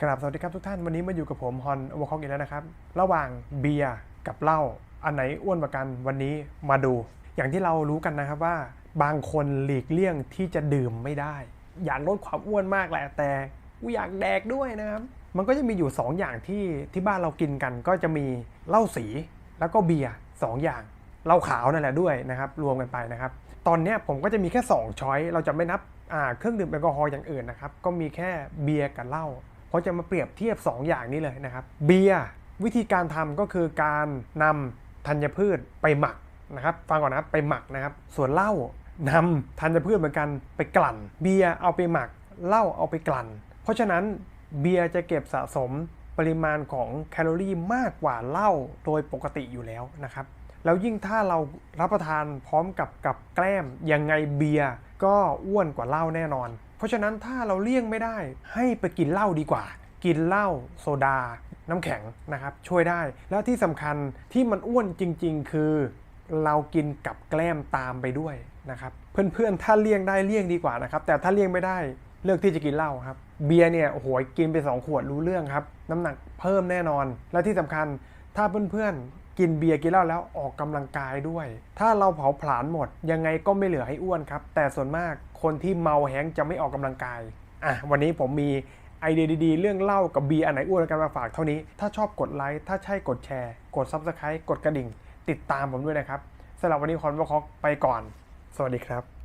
กราบสวัสดีครับทุกท่านวันนี้มาอยู่กับผมฮอนอวคอกอีกแล้วนะครับ ระหว่างเบียร์กับเหล้าอันไหนอ้วนกว่ากันวันนี้มาดู อย่างที่เรารู้กันนะครับว่า บางคนหลีกเลี่ยงที่จะดื่มไม่ได้ อยากลดความอ้วนมากแหละแต่กูอยากแดกด้วยนะครับ มันก็จะมีอยู่ 2 อย่างที่ที่บ้านเรากินกัน ก็จะมีเหล้าสีแล้วก็เบียร์สองอย่างเหล้าขาวนั่นแหละด้วยนะครับ รวมกันไปนะครับ ตอนนี้ผมก็จะมีแค่2ช้อยเราจะไม่นับเครื่องดื่มแอลกอฮอล์อย่างอื่นนะครับก็มีแค่เบียร์กับเหล้า เพราจะมาเปรียบเทียบ 2 อย่างนี้เลยนะครับ เบียร์วิธีการทำก็คือการนำธัญพืชไปหมักนะครับ ฟังก่อนนะครับไปหมักนะครับ ส่วนเหล้านำธัญพืชเหมือนกันไปกลั่น เบียร์เอาไปหมักเหล้าเอาไปกลั่น เพราะฉะนั้นเบียร์จะเก็บสะสมปริมาณของแคลอรี่มากกว่าเหล้าโดยปกติอยู่แล้วนะครับ แล้วยิ่งถ้าเรารับประทานพร้อมกับกับแกล้มยังไงเบียร์ก็อ้วนกว่าเหล้าแน่นอน เพราะฉะนั้นถ้าเราเลี่ยงไม่ได้ให้ไปกินเหล้าดีกว่า กินเหล้าโซดา น้ำแข็งนะครับ ช่วยได้ แล้วที่สำคัญที่มันอ้วนจริง ๆ คือ เรากินกับแกล้มตามไปด้วยนะครับเพื่อนๆถ้าเลี่ยงได้เลี่ยงดีกว่านะครับ แต่ถ้าเลี่ยงไม่ได้เลือกที่จะกินเหล้าครับเบียร์เนี่ยโอ้โหกินไปสองขวดรู้เรื่องครับ น้ำหนักเพิ่มแน่นอน และที่สำคัญถ้าเพื่อนๆ กินเบียร์กินเหล้าแล้วออกกำลังกายด้วย ถ้าเราเผาผลาญหมด ยังไงก็ไม่เหลือให้อ้วนครับ แต่ส่วนมากคนที่เมาแฮงจะไม่ออกกำลังกายอะวันนี้ผมมีไอเดียดีๆ เรื่องเหล้ากับเบียร์อันไหนอ้วนกันมาฝากเท่านี้ ถ้าชอบกดไลค์ ถ้าใช่กดแชร์ กด Subscribe กดกระดิ่ง ติดตามผมด้วยนะครับสำหรับวันนี้คอนวอคอกไปก่อน สวัสดีครับ